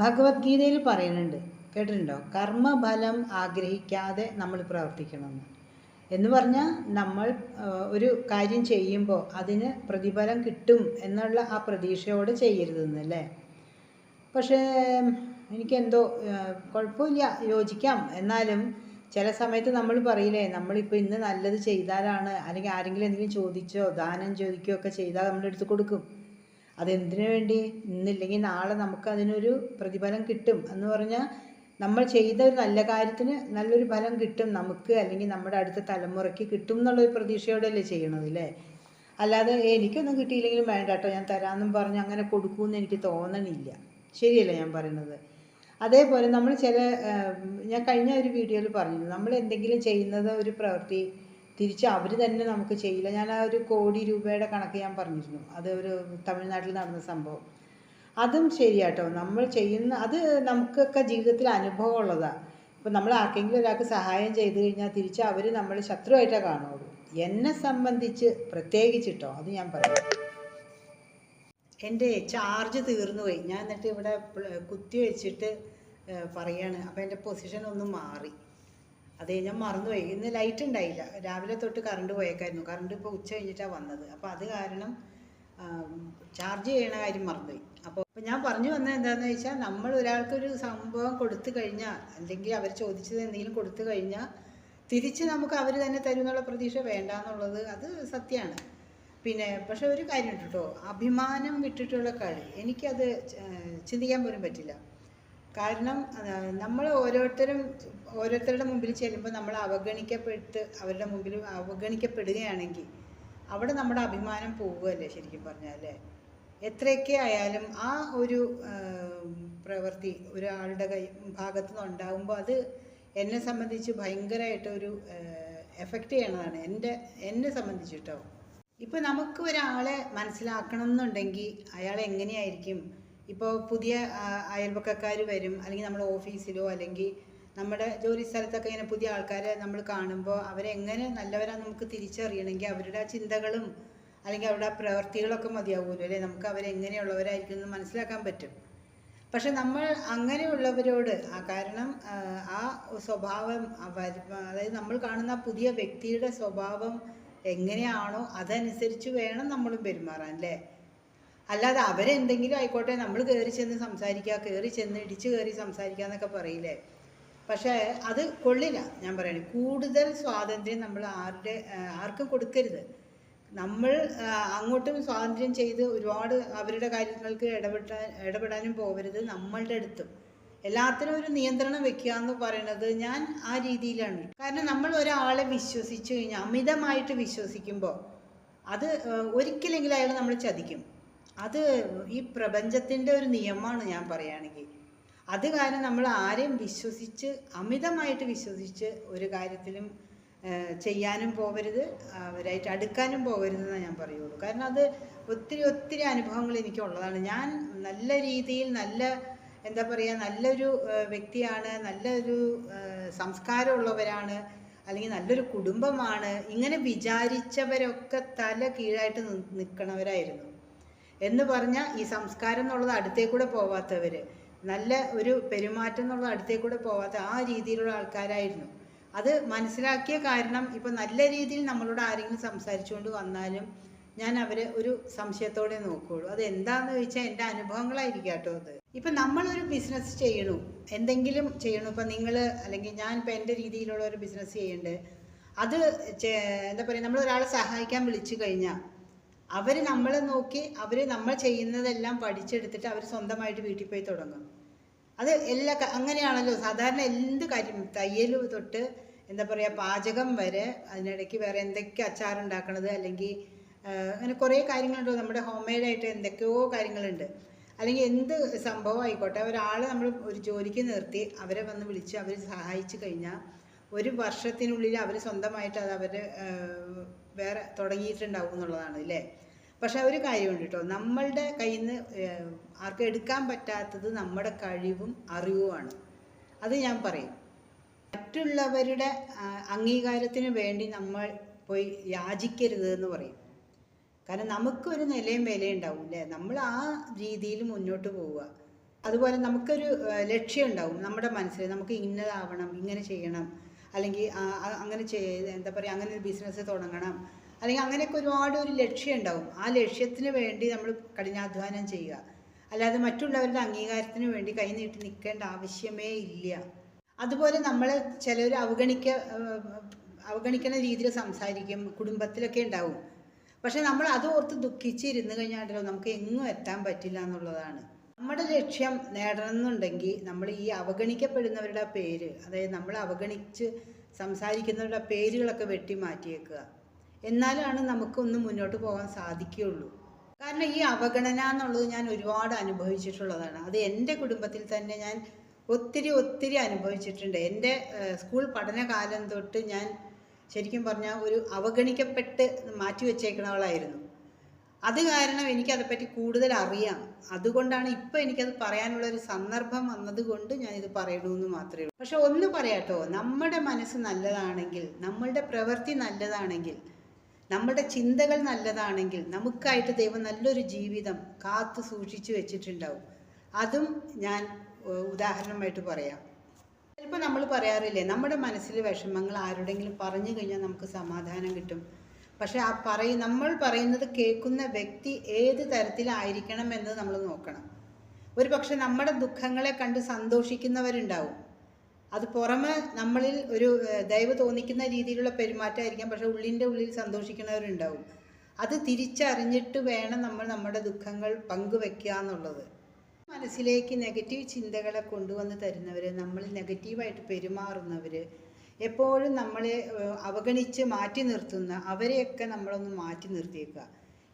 ഭഗവത്ഗീതയിൽ പറയുന്നുണ്ട് കേട്ടിട്ടുണ്ടോ? കർമ്മഫലം ആഗ്രഹിക്കാതെ നമ്മൾ പ്രവർത്തിക്കണമെന്ന് എന്ന്. പറഞ്ഞാൽ നമ്മൾ ഒരു കാര്യം ചെയ്യുമ്പോൾ അതിന് പ്രതിഫലം കിട്ടും എന്നുള്ള ആ പ്രതീക്ഷയോടെ ചെയ്യരുതെന്നല്ലേ പക്ഷേ എനിക്കെന്തോ കുഴപ്പമില്ല യോജിക്കാം. എന്നാലും ചില സമയത്ത് നമ്മൾ പറയില്ലേ നമ്മളിപ്പോൾ ഇന്ന് നല്ലത് ചെയ്താലാണ് അല്ലെങ്കിൽ ആരെങ്കിലും എന്തെങ്കിലും ചോദിച്ചോ ദാനം ചോദിക്കുകയോ ഒക്കെ ചെയ്താൽ നമ്മൾ എടുത്ത് കൊടുക്കും. അതെന്തിനു വേണ്ടി? ഇന്നില്ലെങ്കിൽ നാളെ നമുക്ക് അതിനൊരു പ്രതിഫലം കിട്ടും എന്ന് പറഞ്ഞാൽ നമ്മൾ ചെയ്ത ഒരു നല്ല കാര്യത്തിന് നല്ലൊരു ഫലം കിട്ടും നമുക്ക് അല്ലെങ്കിൽ നമ്മുടെ അടുത്ത തലമുറയ്ക്ക് കിട്ടും എന്നുള്ളൊരു പ്രതീക്ഷയോടെയല്ലേ ചെയ്യണത് അല്ലേ? അല്ലാതെ "ഏയ് എനിക്കൊന്നും കിട്ടിയില്ലെങ്കിലും വേണ്ട കേട്ടോ ഞാൻ തരാമെന്നും പറഞ്ഞ് അങ്ങനെ കൊടുക്കുമെന്ന് എനിക്ക് തോന്നണില്ല. ശരിയല്ല ഞാൻ പറയുന്നത്? അതേപോലെ നമ്മൾ ചില ഞാൻ കഴിഞ്ഞ ഒരു വീഡിയോയിൽ പറഞ്ഞു നമ്മൾ എന്തെങ്കിലും ചെയ്യുന്നത് ഒരു പ്രവൃത്തി തിരിച്ച് അവർ തന്നെ നമുക്ക് ചെയ്യില്ല. ഞാൻ ആ ഒരു കോടി രൂപയുടെ കണക്ക് ഞാൻ പറഞ്ഞിരുന്നു. അത് ഒരു തമിഴ്നാട്ടിൽ നടന്ന സംഭവം. അതും ശരിയാട്ടോ. നമ്മൾ ചെയ്യുന്ന അത് നമുക്കൊക്കെ ജീവിതത്തിൽ അനുഭവം ഉള്ളതാണ് ഇപ്പം നമ്മൾ ആർക്കെങ്കിലും ഒരാൾക്ക് സഹായം ചെയ്തു കഴിഞ്ഞാൽ തിരിച്ച് അവർ നമ്മൾ ശത്രുവായിട്ടേ കാണുള്ളൂ. എന്നെ സംബന്ധിച്ച് പ്രത്യേകിച്ചിട്ടോ അത് ഞാൻ പറയാം. എന്റെ ചാർജ് തീർന്നു പോയി. ഞാൻ എന്നിട്ട് ഇവിടെ കുത്തി വെച്ചിട്ട് പറയാണ്. അപ്പോൾ എന്റെ പൊസിഷൻ ഒന്ന് മാറി. അതേ ഞാൻ മറന്നുപോയി. ഇന്ന് ലൈറ്റ് ഉണ്ടായില്ല. രാവിലെ തൊട്ട് കറണ്ട് പോയേക്കായിരുന്നു. കറണ്ട് ഇപ്പോൾ ഉച്ച കഴിഞ്ഞിട്ടാണ് വന്നത്. അപ്പോൾ അത് കാരണം ചാർജ് ചെയ്യണ കാര്യം മറന്നുപോയി. അപ്പോൾ അപ്പോൾ ഞാൻ പറഞ്ഞു വന്നത് എന്താണെന്ന് വെച്ചാൽ നമ്മൾ ഒരാൾക്കൊരു സംഭവം കൊടുത്തു കഴിഞ്ഞാൽ അല്ലെങ്കിൽ അവർ ചോദിച്ചത് എന്തെങ്കിലും കൊടുത്തു കഴിഞ്ഞാൽ തിരിച്ച് നമുക്ക് അവർ തന്നെ തരും എന്നുള്ള പ്രതീക്ഷ വേണ്ട എന്നുള്ളത് അത് സത്യമാണ്. പിന്നെ പക്ഷെ ഒരു കാര്യം കേട്ടോ. അഭിമാനം വിട്ടിട്ടുള്ള കളി. എനിക്കത് ചിന്തിക്കാൻ പോലും പറ്റില്ല. കാരണം നമ്മൾ ഓരോരുത്തരും ഓരോരുത്തരുടെ മുമ്പിൽ ചെല്ലുമ്പോൾ നമ്മൾ അവഗണിക്കപ്പെട്ട് അവരുടെ മുമ്പിൽ അവഗണിക്കപ്പെടുകയാണെങ്കിൽ അവിടെ നമ്മുടെ അഭിമാനം പോവുകയല്ലേ ശരിക്കും പറഞ്ഞാൽ എത്രയൊക്കെ ആയാലും ആ ഒരു പ്രവൃത്തി ഒരാളുടെ കൈ ഭാഗത്തു നിന്ന് ഉണ്ടാകുമ്പോൾ അത് എന്നെ സംബന്ധിച്ച് ഭയങ്കരമായിട്ട് ഒരു എഫക്റ്റ് ചെയ്യണതാണ് എന്റെ എന്നെ സംബന്ധിച്ചിട്ടോ. ഇപ്പോൾ നമുക്ക് ഒരാളെ മനസ്സിലാക്കണം എന്നുണ്ടെങ്കിൽ അയാൾ എങ്ങനെയായിരിക്കും ഇപ്പോൾ പുതിയ അയൽപക്കക്കാർ വരും അല്ലെങ്കിൽ നമ്മൾ ഓഫീസിലോ അല്ലെങ്കിൽ നമ്മുടെ ജോലി സ്ഥലത്തൊക്കെ ഇങ്ങനെ പുതിയ ആൾക്കാരെ നമ്മൾ കാണുമ്പോൾ അവരെ എങ്ങനെ നല്ലവരാന്ന് നമുക്ക് തിരിച്ചറിയണമെങ്കിൽ അവരുടെ ആ ചിന്തകളും അല്ലെങ്കിൽ അവരുടെ ആ പ്രവൃത്തികളൊക്കെ മതിയാവുമല്ലോ അല്ലേ? നമുക്ക് അവരെങ്ങനെയുള്ളവരായിരിക്കും എന്ന് മനസ്സിലാക്കാൻ പറ്റും. പക്ഷെ നമ്മൾ അങ്ങനെയുള്ളവരോട് ആ കാരണം ആ സ്വഭാവം അതായത് നമ്മൾ കാണുന്ന പുതിയ വ്യക്തിയുടെ സ്വഭാവം എങ്ങനെയാണോ അതനുസരിച്ച് വേണം നമ്മളും പെരുമാറാൻ അല്ലേ? അല്ലാതെ അവരെന്തെങ്കിലും ആയിക്കോട്ടെ നമ്മൾ കയറി ചെന്ന് സംസാരിക്കുക കയറി ചെന്ന് ഇടിച്ചു കയറി സംസാരിക്കുക എന്നൊക്കെ പറയില്ലേ? പക്ഷേ അത് കൊള്ളില്ല. ഞാൻ പറയണേ കൂടുതൽ സ്വാതന്ത്ര്യം നമ്മൾ ആരുടെ ആർക്കും കൊടുക്കരുത്. നമ്മൾ അങ്ങോട്ടും സ്വാതന്ത്ര്യം ചെയ്ത് ഒരുപാട് അവരുടെ കാര്യങ്ങൾക്ക് ഇടപെട്ടാൻ ഇടപെടാനും പോകരുത് നമ്മളുടെ അടുത്തും. എല്ലാത്തിനും ഒരു നിയന്ത്രണം വെക്കുക എന്ന് പറയുന്നത് ഞാൻ ആ രീതിയിലാണ്. കാരണം നമ്മൾ ഒരാളെ വിശ്വസിച്ച് കഴിഞ്ഞാൽ അമിതമായിട്ട് വിശ്വസിക്കുമ്പോൾ അത് ഒരിക്കലെങ്കിലും അയാൾ നമ്മൾ ചതിക്കും. അത് ഈ പ്രപഞ്ചത്തിന്റെ ഒരു നിയമമാണ് ഞാൻ പറയുകയാണെങ്കിൽ. അത് കാരണം നമ്മൾ ആരെയും വിശ്വസിച്ച് അമിതമായിട്ട് വിശ്വസിച്ച് ഒരു കാര്യത്തിലും ചെയ്യാനും പോകരുത് അവരായിട്ട് അടുക്കാനും പോകരുതെന്ന് ഞാൻ പറയുള്ളൂ. കാരണം അത് ഒത്തിരി ഒത്തിരി അനുഭവങ്ങൾ എനിക്കുള്ളതാണ്. ഞാൻ നല്ല രീതിയിൽ നല്ല എന്താ പറയുക നല്ലൊരു വ്യക്തിയാണ് നല്ലൊരു സംസ്കാരമുള്ളവരാണ് അല്ലെങ്കിൽ നല്ലൊരു കുടുംബമാണ് ഇങ്ങനെ വിചാരിച്ചവരൊക്കെ തല കീഴായിട്ട് നിൽക്കണവരായിരുന്നു എന്ന് പറഞ്ഞാൽ ഈ സംസ്കാരം എന്നുള്ളത് അടുത്തേക്കൂടെ പോവാത്തവർ നല്ല ഒരു പെരുമാറ്റം എന്നുള്ള അടുത്തേക്കൂടെ പോവാത്ത ആ രീതിയിലുള്ള ആൾക്കാരായിരുന്നു. അത് മനസ്സിലാക്കിയ കാരണം ഇപ്പം നല്ല രീതിയിൽ നമ്മളോട് ആരെങ്കിലും സംസാരിച്ചുകൊണ്ട് വന്നാലും ഞാൻ അവരെ ഒരു സംശയത്തോടെ നോക്കുകയുള്ളൂ അത് എന്താണെന്ന് ചോദിച്ചാൽ എന്റെ അനുഭവങ്ങളായിരിക്കും കേട്ടോ അത്. ഇപ്പം നമ്മളൊരു ബിസിനസ് ചെയ്യണു. എന്തെങ്കിലും ചെയ്യണു. ഇപ്പം നിങ്ങൾ അല്ലെങ്കിൽ ഞാൻ ഇപ്പം എന്റെ രീതിയിലുള്ള ഒരു ബിസിനസ് ചെയ്യേണ്ടത് അത് എന്താ പറയുക നമ്മൾ ഒരാളെ സഹായിക്കാൻ വിളിച്ചു കഴിഞ്ഞാൽ അവർ നമ്മളെ നോക്കി അവർ നമ്മൾ ചെയ്യുന്നതെല്ലാം പഠിച്ചെടുത്തിട്ട് അവർ സ്വന്തമായിട്ട് വീട്ടിൽ പോയി തുടങ്ങും. അത് എല്ലാ അങ്ങനെയാണല്ലോ. സാധാരണ എന്ത് കാര്യം? തയ്യൽ തൊട്ട് എന്താ പറയുക പാചകം വരെ അതിനിടയ്ക്ക് വേറെ എന്തൊക്കെ അച്ചാർ ഉണ്ടാക്കണത് അല്ലെങ്കിൽ അങ്ങനെ കുറേ കാര്യങ്ങളുണ്ട് നമ്മുടെ ഹോം മെയ്ഡായിട്ട് എന്തൊക്കെയോ കാര്യങ്ങളുണ്ട്. അല്ലെങ്കിൽ എന്ത് സംഭവം ആയിക്കോട്ടെ ഒരാളെ നമ്മൾ ഒരു ജോലിക്ക് നിർത്തി അവരെ വന്ന് വിളിച്ച് അവർ സഹായിച്ചു കഴിഞ്ഞാൽ ഒരു വർഷത്തിനുള്ളിൽ അവർ സ്വന്തമായിട്ട് അത് അവർ വേറെ തുടങ്ങിയിട്ടുണ്ടാവും എന്നുള്ളതാണ് അല്ലേ? പക്ഷെ ഒരു കാര്യമുണ്ട് കേട്ടോ. നമ്മളുടെ കയ്യിൽ നിന്ന് ആർക്കും എടുക്കാൻ പറ്റാത്തത് നമ്മുടെ കഴിവും അറിവുമാണ്. അത് ഞാൻ പറയും. മറ്റുള്ളവരുടെ അംഗീകാരത്തിന് വേണ്ടി നമ്മൾ പോയി യാചിക്കരുത് എന്ന് പറയും. കാരണം നമുക്കൊരു നിലയും വിലയും ഉണ്ടാവും അല്ലേ? നമ്മൾ ആ രീതിയിൽ മുന്നോട്ട് പോവുക. അതുപോലെ നമുക്കൊരു ലക്ഷ്യം ഉണ്ടാവും നമ്മുടെ മനസ്സിൽ. നമുക്ക് ഇന്നതാവണം ഇങ്ങനെ ചെയ്യണം. അല്ലെങ്കിൽ അങ്ങനെ ചെയ്ത് എന്താ പറയുക അങ്ങനെ ഒരു ബിസിനസ് തുടങ്ങണം. അല്ലെങ്കിൽ അങ്ങനെയൊക്കെ ഒരുപാട് ഒരു ലക്ഷ്യം ഉണ്ടാവും. ആ ലക്ഷ്യത്തിന് വേണ്ടി നമ്മൾ കഠിനാധ്വാനം ചെയ്യുക. അല്ലാതെ മറ്റുള്ളവരുടെ അംഗീകാരത്തിന് വേണ്ടി കൈ നീട്ടി നിൽക്കേണ്ട ആവശ്യമേ ഇല്ല. അതുപോലെ നമ്മൾ ചിലർ അവഗണിക്ക അവഗണിക്കുന്ന രീതിയിൽ സംസാരിക്കും. കുടുംബത്തിലൊക്കെ ഉണ്ടാവും. പക്ഷെ നമ്മൾ അത് ഓർത്ത് ദുഃഖിച്ചിരുന്ന് കഴിഞ്ഞാലോ നമുക്ക് എങ്ങും എത്താൻ പറ്റില്ല എന്നുള്ളതാണ്. നമ്മുടെ ലക്ഷ്യം നേടണമെന്നുണ്ടെങ്കിൽ നമ്മൾ ഈ അവഗണിക്കപ്പെടുന്നവരുടെ പേര് അതായത് നമ്മൾ അവഗണിച്ച് സംസാരിക്കുന്നവരുടെ പേരുകളൊക്കെ വെട്ടി മാറ്റിയേക്കുക. എന്നാലാണ് നമുക്കൊന്ന് മുന്നോട്ട് പോകാൻ സാധിക്കുകയുള്ളൂ. കാരണം ഈ അവഗണന എന്നുള്ളത് ഞാൻ ഒരുപാട് അനുഭവിച്ചിട്ടുള്ളതാണ്. അത് എന്റെ കുടുംബത്തിൽ തന്നെ ഞാൻ ഒത്തിരി ഒത്തിരി അനുഭവിച്ചിട്ടുണ്ട്. എന്റെ സ്കൂൾ പഠനകാലം തൊട്ട് ഞാൻ ശരിക്കും പറഞ്ഞാൽ ഒരു അവഗണിക്കപ്പെട്ട് മാറ്റി വെച്ചേക്കണവളായിരുന്നു. അത് കാരണം എനിക്കതേപ്പറ്റി കൂടുതൽ അറിയാം അതുകൊണ്ടാണ് ഇപ്പം എനിക്കത് പറയാനുള്ള ഒരു സന്ദർഭം വന്നതുകൊണ്ട് ഞാനിത് പറയണമെന്ന് മാത്രമേ ഉള്ളൂ. പക്ഷെ ഒന്ന് പറയാട്ടോ നമ്മുടെ മനസ്സ് നല്ലതാണെങ്കിൽ നമ്മളുടെ പ്രവൃത്തി നല്ലതാണെങ്കിൽ നമ്മുടെ ചിന്തകൾ നല്ലതാണെങ്കിൽ നമുക്കായിട്ട് ദൈവം നല്ലൊരു ജീവിതം കാത്തു സൂക്ഷിച്ചു വെച്ചിട്ടുണ്ടാവും. അതും ഞാൻ ഉദാഹരണമായിട്ട് പറയാം. ചിലപ്പോൾ നമ്മൾ പറയാറില്ലേ നമ്മുടെ മനസ്സിൽ വിഷമങ്ങൾ ആരുടെങ്കിലും പറഞ്ഞു കഴിഞ്ഞാൽ നമുക്ക് സമാധാനം കിട്ടും. പക്ഷെ ആ പറയും നമ്മൾ പറയുന്നത് കേൾക്കുന്ന വ്യക്തി ഏത് തരത്തിലായിരിക്കണം എന്ന് നമ്മൾ നോക്കണം. ഒരു പക്ഷെ നമ്മുടെ ദുഃഖങ്ങളെ കണ്ട് സന്തോഷിക്കുന്നവരുണ്ടാവും. അത് പുറമെ നമ്മളിൽ ഒരു ദയവ് തോന്നിക്കുന്ന രീതിയിലുള്ള പെരുമാറ്റമായിരിക്കാം പക്ഷെ ഉള്ളിന്റെ ഉള്ളിൽ സന്തോഷിക്കുന്നവരുണ്ടാവും. അത് തിരിച്ചറിഞ്ഞിട്ട് വേണം നമ്മൾ നമ്മുടെ ദുഃഖങ്ങൾ പങ്കുവെക്കുക എന്നുള്ളത്. മനസ്സിലേക്ക് നെഗറ്റീവ് ചിന്തകളെ കൊണ്ടുവന്ന് തരുന്നവർ നമ്മൾ നെഗറ്റീവായിട്ട് പെരുമാറുന്നവർ എപ്പോഴും നമ്മളെ അവഗണിച്ച് മാറ്റി നിർത്തുന്ന അവരെയൊക്കെ നമ്മളൊന്ന് മാറ്റി നിർത്തിയേക്കുക.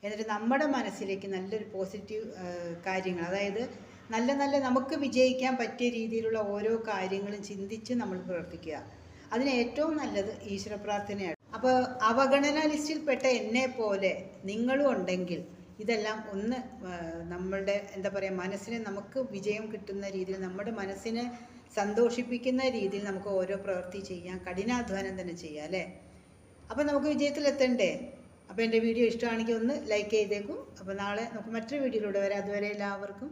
എന്നിട്ട് നമ്മുടെ മനസ്സിലേക്ക് നല്ലൊരു പോസിറ്റീവ് കാര്യങ്ങൾ അതായത് നല്ല നല്ല നമുക്ക് വിജയിക്കാൻ പറ്റിയ രീതിയിലുള്ള ഓരോ കാര്യങ്ങളും ചിന്തിച്ച് നമ്മൾ പ്രവർത്തിക്കുക. അതിന് ഏറ്റവും നല്ലത് ഈശ്വര പ്രാർത്ഥനയാണ്. അപ്പോൾ അവഗണന ലിസ്റ്റിൽപ്പെട്ട എന്നെ പോലെ നിങ്ങളും ഉണ്ടെങ്കിൽ ഇതെല്ലാം ഒന്ന് നമ്മളുടെ എന്താ പറയുക മനസ്സിന് നമുക്ക് വിജയം കിട്ടുന്ന രീതിയിൽ നമ്മുടെ മനസ്സിനെ സന്തോഷിപ്പിക്കുന്ന രീതിയിൽ നമുക്ക് ഓരോ പ്രവൃത്തി ചെയ്യാം. കഠിനാധ്വാനം തന്നെ ചെയ്യാം അല്ലേ? അപ്പോൾ നമുക്ക് വിജയത്തിലെത്തണ്ടേ? അപ്പോൾ എന്റെ വീഡിയോ ഇഷ്ടമാണെങ്കിൽ ഒന്ന് ലൈക്ക് ചെയ്തേക്കും. അപ്പോൾ നാളെ നമുക്ക് മറ്റൊരു വീഡിയോയിലൂടെ വരാം. അതുവരെ എല്ലാവർക്കും